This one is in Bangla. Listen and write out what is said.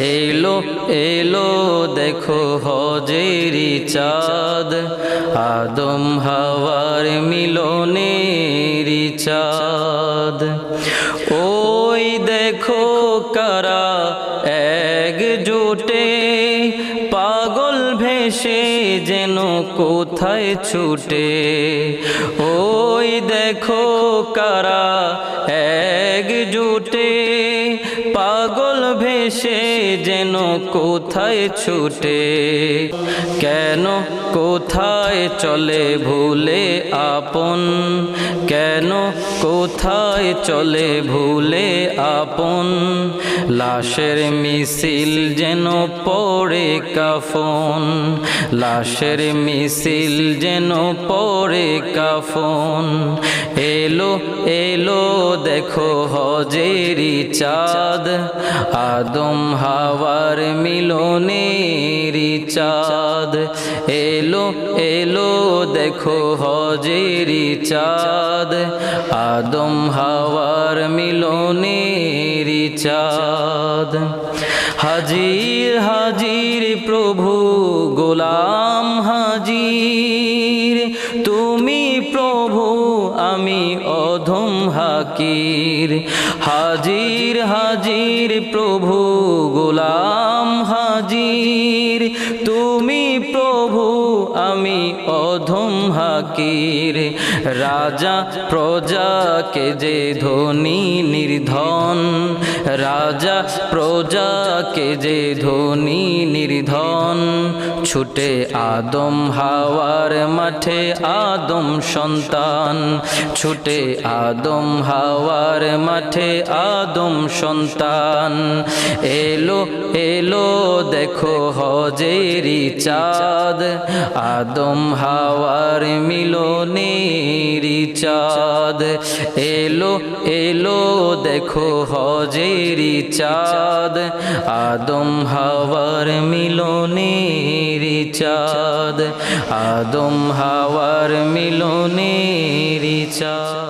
এলো এলো, দেখো হজেরি চাঁদ। আদম হাওয়ার মিলনেরি চাঁদ। ওই দেখো কারা এক জোটে পাগল ভেসে যেন কোথায় ছুটে। ওই দেখো কারা এক জুটে পাগল ভেসে যেন কোথায় ছুটে? কেন কোথায় চলে ভুলে আপন? কেন কোথায় চলে ভুলে আপন? লাশের মিছিল যেন পড়ে কাফন। লাশের মিছিল যেন পড়ে কাফন। এলো এলো, দেখো হজেরি চাঁদ। আদম হাওয়ার মিলনেরি চাঁদ। এলো এলো, দেখো হজেরি চাঁদ। আদম হাওয়ার মিলনেরি চাঁদ। হাজির হাজির প্রভু, গোলাম হাজির। তুমি প্রভু, আমি অধম হাকির। হাজির হাজির প্রভু, গোলাম হাজির। তুমি প্রভু, আমি অধম হাকির। রাজা, প্রজাকে যে ধনী, নির্ধন। রাজা, প্রজাকে যে ধনী নির্ধন, ছুটে আদম হাওয়ার মাঠে আদম সন্তান, ছুটে আদম হাওয়ার মাঠে আদম সন্তান। এলো এলো, দেখো হজেরি চাঁদ, আদম হাওয়ার মিলনেরি চাঁদ। এলো এলো, দেখো হজেরি চাঁদ আদম হাওয়ার মিলনের চাঁদ আদম হাওয়ার মিলনের চাঁদ।